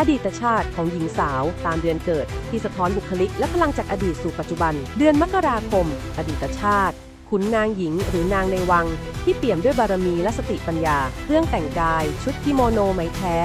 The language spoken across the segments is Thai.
อดีตชาติของหญิงสาวตามเดือนเกิด ที่สะท้อนบุคลิกและพลังจากอดีตสู่ปัจจุบัน เดือนมกราคม อดีตชาติขุนนางหญิงหรือนางในวัง ที่เปี่ยมด้วยบารมีและสติปัญญา เครื่องแต่งกาย ชุดกิโมโนไหมแท้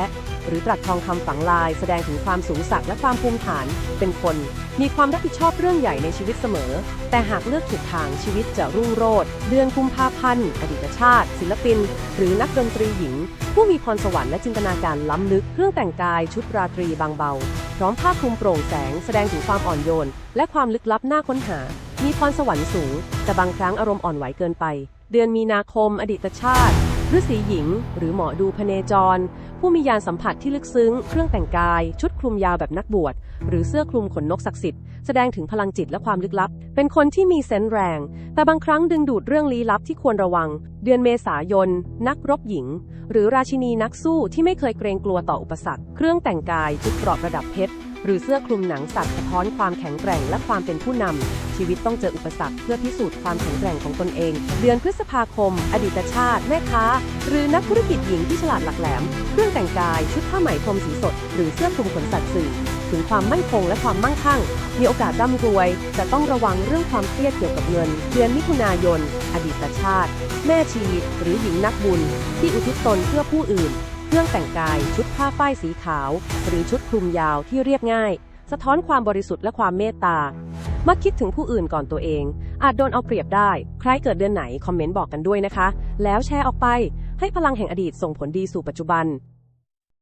หรือตรัสทองคำฝังลาย แสดงถึงความสูงสักดิ์และความภูมิฐาน เป็นคนมีความรับผิดชอบเรื่องใหญ่ในชีวิตเสมอ แต่หากเลือกถูกทางชีวิตจะรุ่งโรจน์เดือนกุมภาพันธ์อดีตชาติ ศิลปิน หรือนักดนตรีหญิง ผู้มีพรสวรรค์และจินตนาการล้ำลึก เครื่องแต่งกายชุดราตรีบางเบา พร้อมผ้าคลุมโปร่งแสง แสดงถึงความอ่อนโยน และความลึกลับน่าค้นหา มีพรสวรรค์สูง แต่บางครั้งอารมณ์อ่อนไหวเกินไป เดือนมีนาคม อดีตชาติ ฤาษีหญิง หรือหมอดูพเนจร ผู้มียานสัมผัสที่ลึกซึ้ง เครื่องแต่งกาย ชุดคลุมยาวแบบนักบวช หรือเสื้อคลุมขนนกศักดิ์สิทธิ์ แสดงถึงพลังจิตและความลึกลับ เป็นคนที่มีเซนส์แรง แต่บางครั้งดึงดูดเรื่องลี้ลับที่ควรระวัง เดือนเมษายน นักรบหญิง หรือราชินีนักสู้ที่ไม่เคยเกรงกลัวต่ออุปสรรค เครื่องแต่งกาย ชุดเกราะระดับเพชร หรือเสื้อคลุมหนังสัตว์สะท้อนความแข็งแกร่งและความเป็นผู้นำชีวิตต้องเจออุปสรรคเพื่อพิสูจน์ความแข็งแกร่งของตนเอง เดือนพฤษภาคม อดีตชาติ แม่ค้า หรือนักธุรกิจหญิงที่ฉลาดหลักแหลม เครื่องแต่งกาย ชุดผ้าไหมพรมสีสด หรือเสื้อคลุมขนสัตว์สื่อถึงความมั่นคงและความมั่งคั่ง มีโอกาสร่ำรวยแต่ต้องระวังเรื่องความเครียดเกี่ยวกับเงิน เดือนมิถุนายน อดีตชาติ แม่ชีหรือหญิงนักบุญ ที่อุทิศตนเพื่อผู้อื่น รื่องแต่งกาย ชุดผ้าฝ้ายสีขาว หรือชุดคลุมยาวที่เรียบง่าย สะท้อนความบริสุทธิ์และความเมตตามักคิดถึงผู้อื่นก่อนตัวเอง อาจโดนเอาเปรียบได้ ใครเกิดเดือนไหน คอมเมนต์บอกกันด้วยนะคะ แล้วแชร์ออกไป ให้พลังแห่งอดีตส่งผลดีสู่ปัจจุบัน